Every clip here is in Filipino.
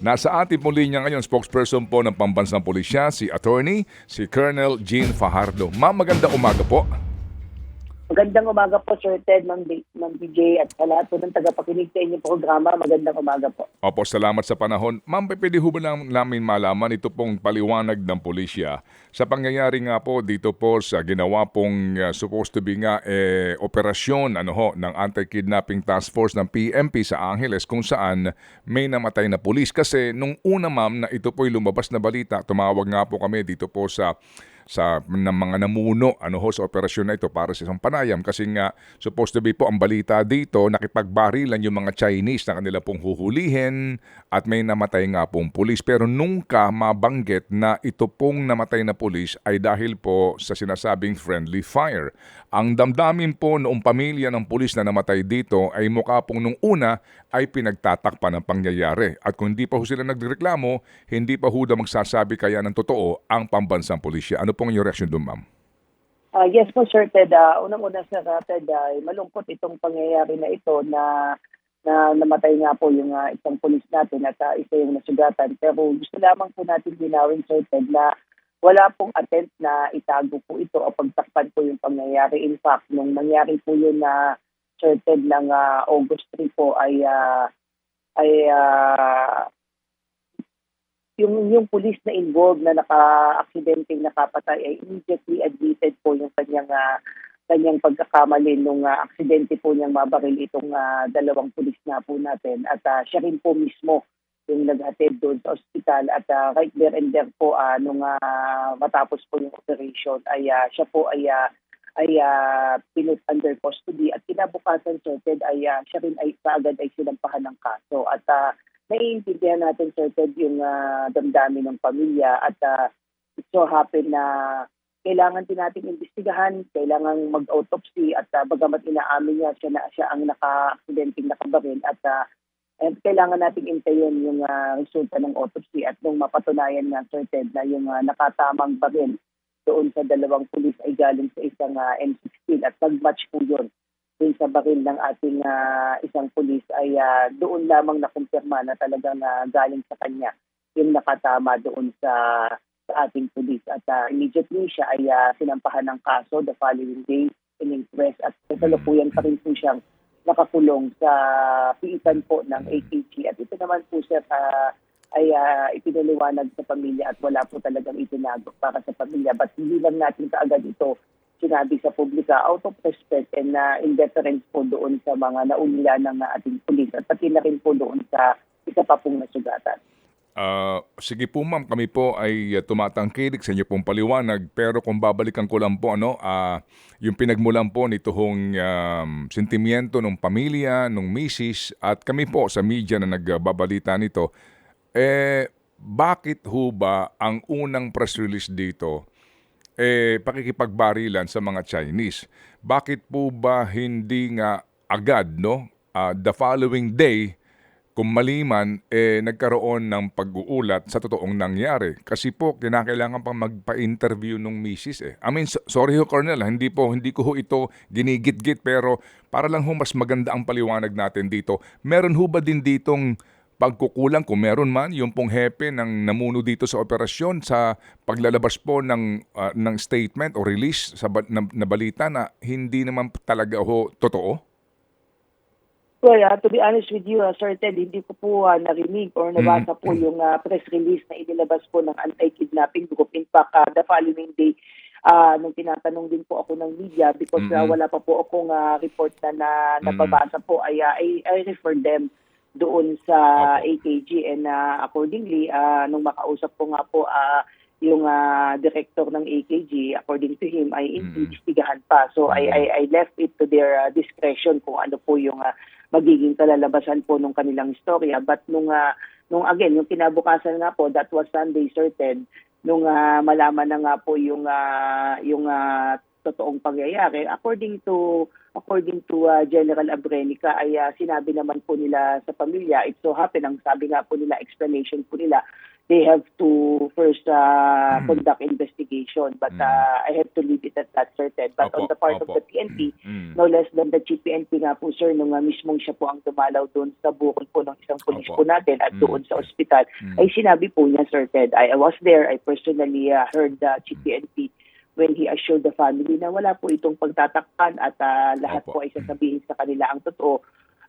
Nasa ating pong linya ngayon, spokesperson po ng Pambansang Pulisya, si Attorney, si Colonel Jean Fajardo. Ma'am, maganda umaga po. Magandang umaga po, Sir Ted, Ma'am, Ma'am DJ, at sa lahat po ng tagapakinig sa inyong programa. Magandang umaga po. Opo, salamat sa panahon. Ma'am, pwede ho ba namin malaman ito pong paliwanag ng pulisya sa pangyayari nga po dito po sa ginawa pong uh, supposed to be nga eh, operasyon ano ho, ng Anti-Kidnapping Task Force ng PMP sa Angeles kung saan may namatay na pulis. Kasi nung una ma'am na ito po'y lumabas na balita, tumawag nga po kami dito po sa sa ng mga namuno ano ho sa operasyon na ito para sa isang panayam kasi nga supposed to be po ang balita dito nakipagbarilan yung mga Chinese na kanila pong huhulihin at may namatay nga pong pulis pero nungka mabanggit na ito pong namatay na pulis ay dahil po sa sinasabing friendly fire. Ang damdamin po noong pamilya ng pulis na namatay dito ay mukha pong nung una ay pinagtatakpan ng pangyayari at kung hindi pa ho sila nagreklamo hindi pa ho magsasabi kaya ng totoo ang pambansang pulisya. Ano pong inyong reaksyon doon, ma'am? Ah, yes po, Sir Ted. Uh, Unang-una, Sir uh, Ted, ay malungkot itong pangyayari na ito na na namatay nga po yung ah, isang pulis natin at ah, isa yung nasugatan. Pero gusto lamang po natin linawin, Sir Ted, na wala pong attempt na itago po ito o pagtakpan po yung pangyayari. In fact, nung nangyari po yun na Ted ng ah, August 3 po ay ah, ay ah, yung yung pulis na involved na naka-aksidente nakapatay ay immediately admitted po yung kanyang ah, kanyang pagkakamali nung ah, aksidente po niyang mabaril itong ah, dalawang pulis na po natin at ah, siya rin po mismo yung naghatid doon sa ospital at ah, right there and there po ah, nung ah, matapos po yung operation ay ah, siya po ay ah, ay uh, pinut under custody at kinabukasan sorted ay ah, siya rin ay kaagad ay sinampahan ng kaso at ah, naiintindihan natin Sir Ted yung ah, damdamin ng pamilya at ah, it so happen na kailangan din nating imbestigahan, kailangan mag-autopsy at ah, bagamat inaamin niya siya na siya ang naka-aksidenteng nakabaril at ah, and kailangan nating intayin yung ah, resulta ng autopsy at nung mapatunayan nga Sir Ted na yung ah, nakatamang baril doon sa dalawang pulis ay galing sa isang ah, M16 at nag-match po yun dun sa baril ng ating ah, isang pulis ay ah, doon lamang nakumpirma na talagang ah, galing sa kanya yung nakatama doon sa sa ating pulis. At ah, immediately siya ay ah, sinampahan ng kaso the following day in inquest at kasalukuyan pa rin po siyang nakakulong sa piitan po ng AKG at ito naman po sir ah, ay ah, ipinaliwanag sa pamilya at wala po talagang itinago para sa pamilya. But hindi lang natin kaagad ito sinabi sa publika. Out of respect and uh, in deference po doon sa mga naunila ng ating pulis at pati na rin po doon sa isa pa pong nasugatan. Ah, sige po ma'am, kami po ay uh, tumatangkilik sa inyo pong paliwanag pero kung babalikan ko lang po ano, ah, yung pinagmulan po nito hong um, sentimiento ng pamilya, ng misis at kami po sa media na nagbabalita nito, eh bakit ho ba ang unang press release dito eh pakikipagbarilan sa mga Chinese? Bakit po ba hindi nga agad no? ah, the following day kung maliman, eh, nagkaroon ng pag-uulat sa totoong nangyari. Kasi po, kinakailangan pang magpa-interview ng misis eh. I mean, so- sorry ho, Colonel, hindi po, hindi ko ho ito ginigit-git, pero para lang ho mas maganda ang paliwanag natin dito. Meron ho ba din ditong pagkukulang kung meron man yung pong hepe ng namuno dito sa operasyon sa paglalabas po ng ah, ng statement o release sa na, na balita na hindi naman talaga ho totoo? Well, uh, to be honest with you, uh, Sir Ted, hindi ko po uh, narinig or nabasa po yung uh, press release na inilabas po ng anti-kidnapping group. In fact, uh, the following day, uh, nung tinatanong din po ako ng media because uh, Mhm. wala pa po akong uh, report na, na nababasa po, ay, uh, I, I refer them doon sa. AKG and uh, accordingly, uh, nung makausap ko nga po uh, yung uh, director ng AKG, according to him, ay Mhm. investigahan pa. So I, Mhm. I, I left it to their uh, discretion kung ano po yung uh, magiging kalalabasan po nung kanilang istorya. But nung, ah, nung again, yung kinabukasan nga po, that was Sunday certain, nung ah, malaman na nga po yung, ah, yung ah, totoong pangyayari, according to according to ah, General Abrenica, ay ah, sinabi naman po nila sa pamilya, it so happen, ang sabi nga po nila, explanation po nila, they have to first uh, Mm. conduct investigation. But Mm. uh, I have to leave it at that certain. But Opo, on the part opo. of the PNP, Mm. no less than the chief PNP nga po sir, nung uh, mismong siya po ang dumalaw doon sa bukol po ng isang pulis Opo. po natin at Mm. doon sa ospital, Mm. ay sinabi po niya sir Ted, I, I was there, I personally uh, heard the chief PNP when he assured the family na wala po itong pagtatakpan at uh, lahat Opo. po ay sasabihin sa kanila ang totoo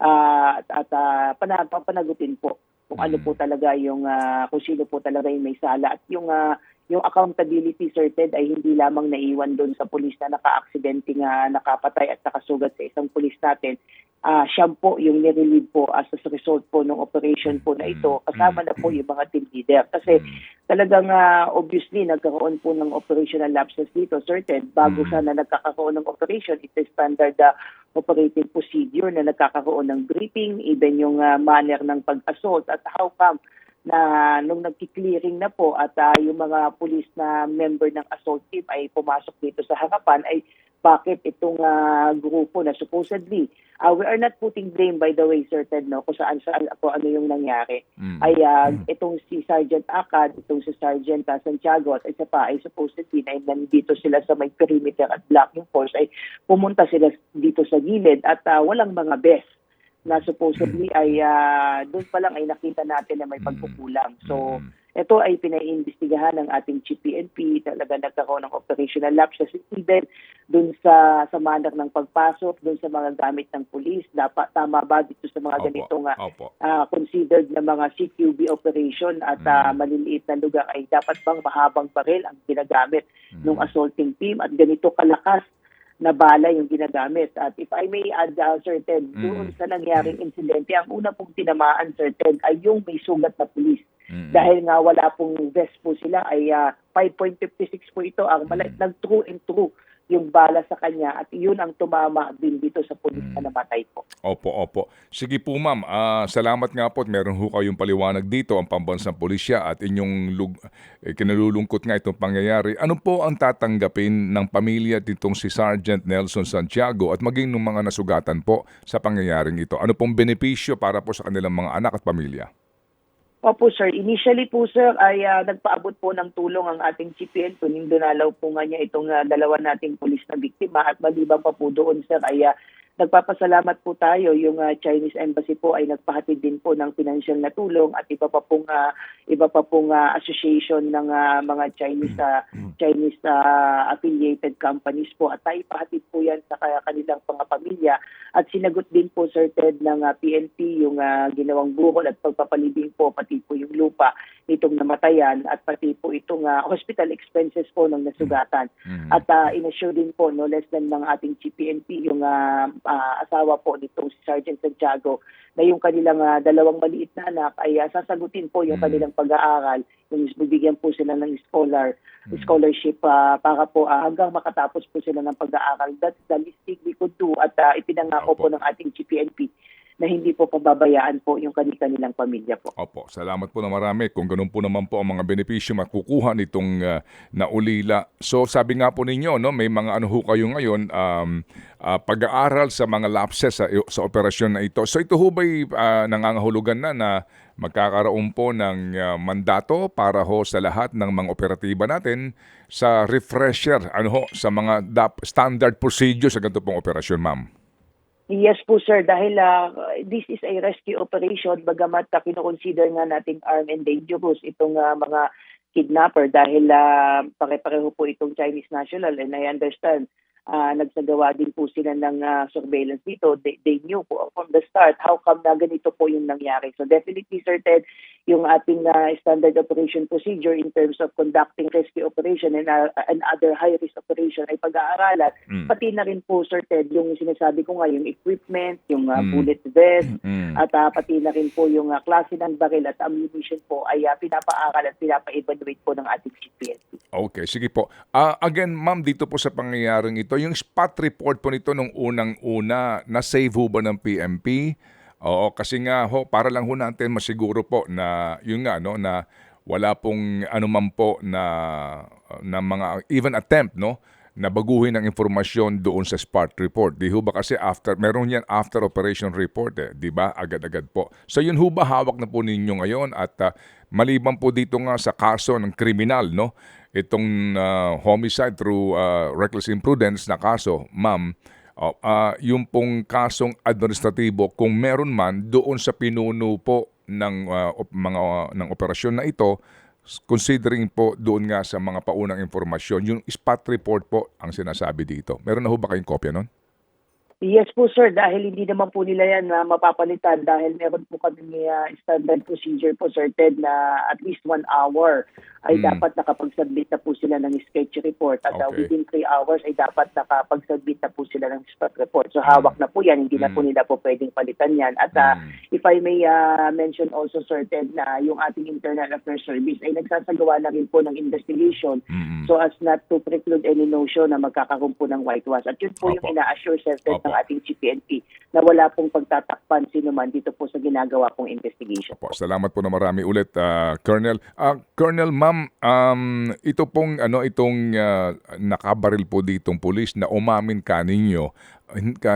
uh, at, at uh, pana- papanagutin po kung ano po talaga yung uh, kung sino po talaga yung may sala at yung uh, yung accountability Ted ay hindi lamang naiwan doon sa pulis na naka-aksidente nga nakapatay at nakasugat sa isang pulis natin. Ah, siya po yung nirelieve po as a result po ng operation po na ito. Kasama na po yung mga team leader. Kasi. Talagang ah, obviously nagkaroon po ng operational lapses dito, certain. Bago Mm. sana nagkakaroon ng operation, it's a standard ah, operating procedure na nagkakaroon ng briefing, even yung ah, manner ng pag-assault at how come na nung nagki-clearing na po at ah, yung mga pulis na member ng assault team ay pumasok dito sa harapan ay bakit itong ah, grupo na supposedly ah, we are not putting blame by the way sir Ted no kung saan saan ako ano yung nangyari Mm. ay ah, itong si Sergeant Akad, itong si Sergeant Santiago at isa pa ay supposedly na nandito sila sa may perimeter at blocking force ay pumunta sila dito sa gilid at ah, walang mga best na supposedly ay ah, doon pa lang ay nakita natin na may Mm. pagkukulang. So Mm. Ito ay pinaiimbestigahan ng ating GPNP, talaga nagkaroon ng operational lapses even dun sa sa manner ng pagpasok, dun sa mga gamit ng pulis, dapat tama ba dito sa mga Opo. ganitong Opo. ah, considered na mga CQB operation at ah, Mm. maliliit na lugar ay dapat bang mahabang baril ang ginagamit Mm. ng assaulting team at ganito kalakas na bala yung ginagamit. At if I may add, uh, Sir Ted, Mm. doon sa nangyaring insidente, ang una pong tinamaan, Sir Ted, ay yung may sugat na pulis. Mm. Dahil nga wala pong vest po sila, ay ah, 5.56 po ito. Ang mala- Mm. nag-true and true yung bala sa kanya at yun ang tumama din dito sa pulis na namatay po. Opo, opo. Sige po ma'am, Ah, salamat nga po at meron ho kayong paliwanag dito ang pambansang pulisya at inyong lug- eh, kinalulungkot nga itong pangyayari. Ano po ang tatanggapin ng pamilya ditong si Sergeant Nelson Santiago at maging ng mga nasugatan po sa pangyayaring ito? Ano pong benepisyo para po sa kanilang mga anak at pamilya? Opo sir, initially po sir ay ah, nagpaabot po ng tulong ang ating GPN tuwing dunalaw po nga niya itong ah, dalawa nating pulis na biktima. At maliban pa po doon sir ay ah, nagpapasalamat po tayo. Yung ah, Chinese Embassy po ay nagpahatid din po ng financial na tulong at iba pa pong ah, iba pa pong ah, association ng ah, mga Chinese ah, Chinese ah, affiliated companies po at naipahatid po yan sa ka- kanilang mga pamilya at sinagot din po Sir Ted ng ah, PNP yung ah, ginawang buhol at pagpapalibing po pati po yung lupa nitong namatayan at pati po itong ah, hospital expenses po ng nasugatan. Mhm. At uh, inassure din po no less than ng ating GPNP yung ah, ah, asawa po nitong si Sergeant Santiago na yung kanilang ah, dalawang maliit na anak ay ah, sasagutin po yung Mm. kanilang pag-aaral, yung bibigyan po sila ng scholar Mm. Scholarship ah, para po ah, hanggang makatapos po sila ng pag-aaral. That's the least thing we could do at ah, ipinangako Opo. po ng ating GPNP na hindi po pababayaan po yung kanilang pamilya po. Opo, salamat po na marami. Kung ganun po naman po ang mga benepisyo makukuha nitong ah, naulila. So sabi nga po ninyo, no, may mga ano ho kayo ngayon, um, ah, pag-aaral sa mga lapses sa, sa operasyon na ito. So ito ho ba'y ah, nangangahulugan na na magkakaroon po ng ah, mandato para ho sa lahat ng mga operatiba natin sa refresher, ano ho, sa mga standard procedure sa ganito pong operasyon, ma'am. Yes po sir, dahil ah, this is a rescue operation bagamat uh, kinoconsider nga nating armed and dangerous itong ah, mga kidnapper dahil ah, pare-pareho po itong Chinese national and I understand ah, nagsagawa din po sila ng ah, surveillance dito. They, they knew po from the start how come na ganito po yung nangyari. So definitely sir Ted, yung ating ah, standard operation procedure in terms of conducting rescue operation and, ah, and other high-risk operation ay pag-aaralan Mm. pati na rin po Sir Ted yung sinasabi ko nga yung equipment, yung uh, Mm. bullet vest Mm. at uh, pati na rin po yung uh, klase ng baril at ammunition po ay uh, pinapaaral at pinapa-evaluate po ng ating CPNP. Okay, sige po. Ah, again, ma'am, dito po sa pangyayaring ito, yung spot report po nito nung unang-una, na-save ho ba ng PMP? Oo, kasi nga ho, para lang ho natin masiguro po na, yun nga, no, na wala pong anuman po na, na mga, even attempt, no, na baguhin ang informasyon doon sa SPART report. Di ho ba kasi after, meron yan after operation report eh, di ba? Agad-agad po. So yun ho ba hawak na po ninyo ngayon at ah, maliban po dito nga sa kaso ng kriminal, no? Itong ah, homicide through ah, reckless imprudence na kaso, ma'am, oh, ah, yung pong kasong administratibo kung meron man doon sa pinuno po ng ah, op- mga ng operasyon na ito considering po doon nga sa mga paunang informasyon, yung spot report po ang sinasabi dito. Meron na ho ba kayong kopya nun? Yes po sir, dahil hindi naman po nila yan na mapapalitan dahil meron po kami uh, standard procedure po sir Ted na at least one hour ay Mm. dapat nakapag-submit na po sila ng sketch report at uh, Okay. within three hours ay dapat nakapag-submit na po sila ng spot report. So hawak na po yan, hindi na po Mm. nila po pwedeng palitan yan. At uh, Mm. if I may uh, mention also sir Ted na yung ating Internal Affairs Service ay nagsasagawa na rin po ng investigation Mm. so as not to preclude any notion na magkakaroon po ng whitewash. At yun po Opo. yung ina-assure sir Ted, Opo. ng ating GPNP na wala pong pagtatakpan sino man dito po sa ginagawa pong investigation. Po, salamat po na marami ulit, ah, Colonel. Ah, Colonel, ma'am, um, ito pong ano itong ah, nakabaril po ditong pulis na umamin ka ninyo,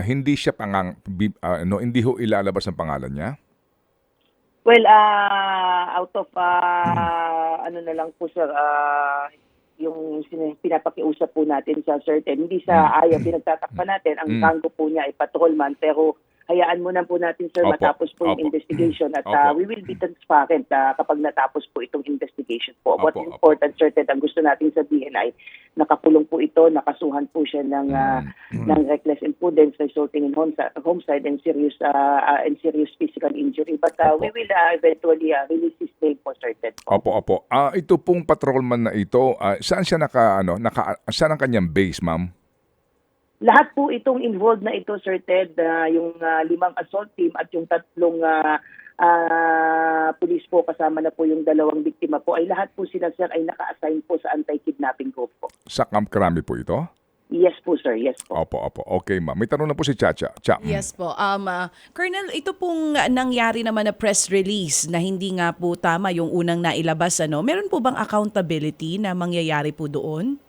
hindi siya pangang ah, ano, hindi ho ilalabas ang pangalan niya? Well, uh, out of uh, ano na lang po sir, uh, yung pinapakiusap po natin sa certain, hindi sa ayaw pinagtatakpan natin, ang tango po niya ay patrolman, pero hayaan mo na po natin sir Opo. matapos po yung Opo. investigation at uh, we will be transparent uh, kapag natapos po itong investigation po. What's Opo, opo. important certain, ang gusto natin sabihin ay nakakulong po ito, nakasuhan po siya ng uh, Mm. ng reckless imprudence resulting in homicide, homicide and serious uh, uh, and serious physical injury. But uh, Opo. we will uh, eventually uh, release his name po certain. po. Opo, opo. Ah, ito pong patrolman na ito, ah, saan siya naka ano, naka saan ang kanyang base, ma'am? Lahat po itong involved na ito, Sir Ted, uh, yung uh, limang assault team at yung tatlong uh, uh, police po kasama na po yung dalawang biktima po ay lahat po sila sir ay naka-assign po sa anti-kidnapping group po. Sa Camp Krami po ito? Yes po sir, yes po. Opo, opo. Okay, ma'am. May tanong na po si Chacha. Cha. mm. Yes po. Um, ah, Colonel, ito pong nangyari naman na press release na hindi nga po tama yung unang nailabas. Ano? Meron po bang accountability na mangyayari po doon?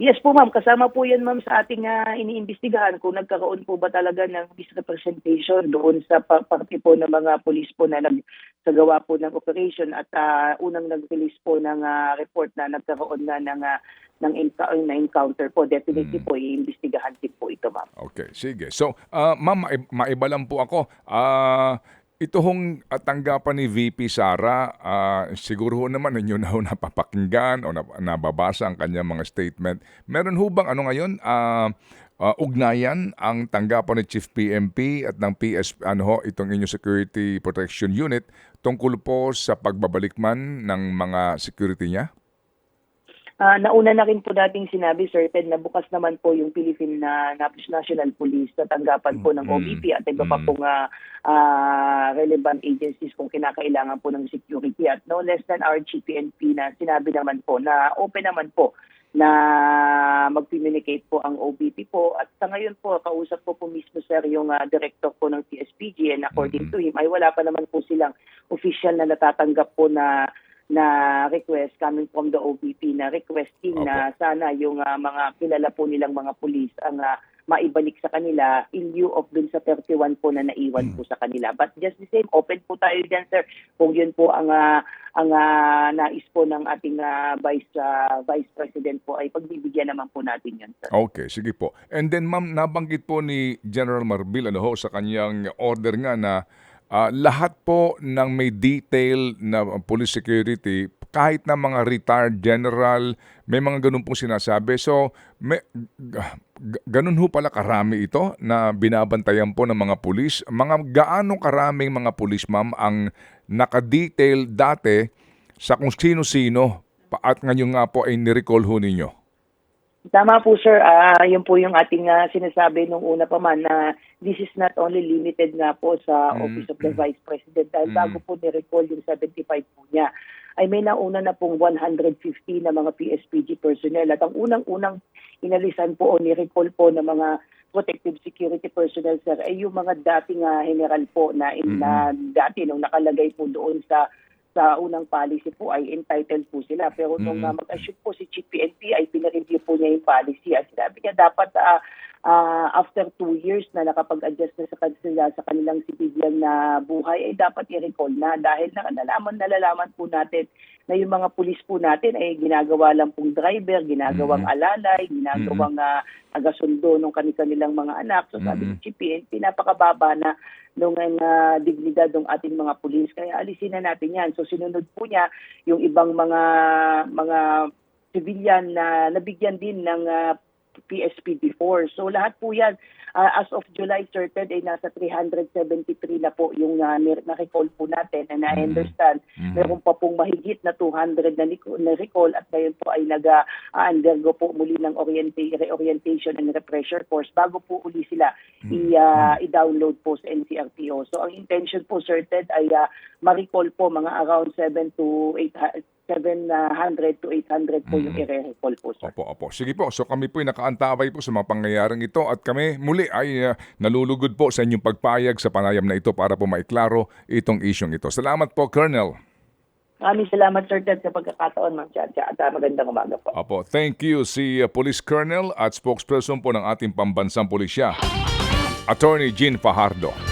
Yes po ma'am, kasama po yan ma'am sa ating uh, iniimbestigahan kung nagkaroon po ba talaga ng misrepresentation doon sa pa- parte po ng mga polis po na nagsagawa po ng operation at ah, unang nag-release po ng ah, report na nagkaroon na ng, ah, ng enc- na encounter po. Definitely po, iimbestigahan din po ito ma'am. Okay, sige. So, ah, ma'am, mai- maiba lang po ako. Ah, ito hong ah, tanggapan ni VP Sara, ah, siguro ho naman ninyo na ho napapakinggan o nab- nababasa ang kanyang mga statement. Meron ho bang ano ngayon, ah, ah, ugnayan ang tanggapan ni Chief PMP at ng PS, ano ho, itong inyong Security Protection Unit tungkol po sa pagbabalik man ng mga security niya? Ah, nauna na rin po dating sinabi, Sir Ted, na bukas naman po yung Philippine na National Police sa tanggapan po ng. OBP at iba pa pong ah, ah, relevant agencies kung kinakailangan po ng security. At no less than our GPNP na sinabi naman po na open naman po na mag-communicate po ang OBP po. At sa ngayon po, kausap po po mismo, sir, yung ah, director po ng TSPG and according Mhm. to him, ay wala pa naman po silang official na natatanggap po na na request coming from the OBP na requesting Opo. na sana yung ah, mga kilala po nilang mga pulis ang ah, maibalik sa kanila in lieu of dun sa 31 po na naiwan po sa kanila. But just the same, open po tayo dyan, sir. Kung yun po ang ah, ang ah, nais po ng ating ah, Vice ah, Vice President po ay pagbibigyan naman po natin yan, sir. Okay, sige po. And then ma'am, nabanggit po ni General Marbil ano ho, sa kanyang order nga na ah, lahat po ng may detail na police security, kahit na mga retired general, may mga ganun pong sinasabi. So, may, g- ganun ho pala karami ito na binabantayan po ng mga pulis. Mga gaano karaming mga pulis, ma'am, ang nakadetail dati sa kung sino-sino at ngayon nga po ay nirecall ho ninyo. Tama po sir, Ah, yun po yung ating ah, sinasabi nung una pa man na this is not only limited nga po sa Mm, Office of the mm. Vice President dahil Mm. bago po ni-recall yung 75 po niya ay may nauna na pong 150 na mga PSPG personnel at ang unang-unang inalisan po o ni-recall po ng mga protective security personnel sir ay yung mga dating ah, general po na, Mm. na dati nung nakalagay po doon sa sa unang policy po ay entitled po sila. Pero nung Mm. uh, mag-assume po si Chief PNP ay pinareview po niya yung policy at sinabi niya dapat ah, ah, after two years na nakapag-adjust na sa kanila sa kanilang civilian na buhay ay dapat i-recall na dahil na nalaman nalalaman po natin na yung mga pulis po natin ay ginagawa lang pong driver, ginagawang Mhm. alalay, ginagawang uh, tagasundo ng kanilang mga anak. So sabi Mhm. ni Chief PNP, napakababa na nung uh, dignidad ng ating mga pulis. Kaya alisin na natin yan. So sinunod po niya yung ibang mga mga civilian na nabigyan din ng uh, PSP before. So lahat po yan, uh, as of July 30 ay nasa 373 na po yung uh, na-recall po natin. And I Mhm. understand, Mhm. meron pa pong mahigit na 200 na nico- na recall at ngayon po ay nag-undergo po muli ng orienta- reorientation and refresher course bago po uli sila i, uh, i-download po sa NCRPO. So ang intention po, Sir Ted, ay uh, ma-recall po mga around 7 to 8 700 to 800 po yung Mhm. i-recall po, sir. Opo, opo. Sige po. So kami po ay nakaantabay po sa mga pangyayaring ito at kami muli ay uh, nalulugod po sa inyong pagpayag sa panayam na ito para po maiklaro itong isyong ito. Salamat po, Colonel. Maraming salamat, Sir Ted, sa pagkakataon, Ma'am Chacha. At uh, magandang umaga po. Opo, thank you si uh, Police Colonel at spokesperson po ng ating pambansang pulisya, Attorney Jean Fajardo.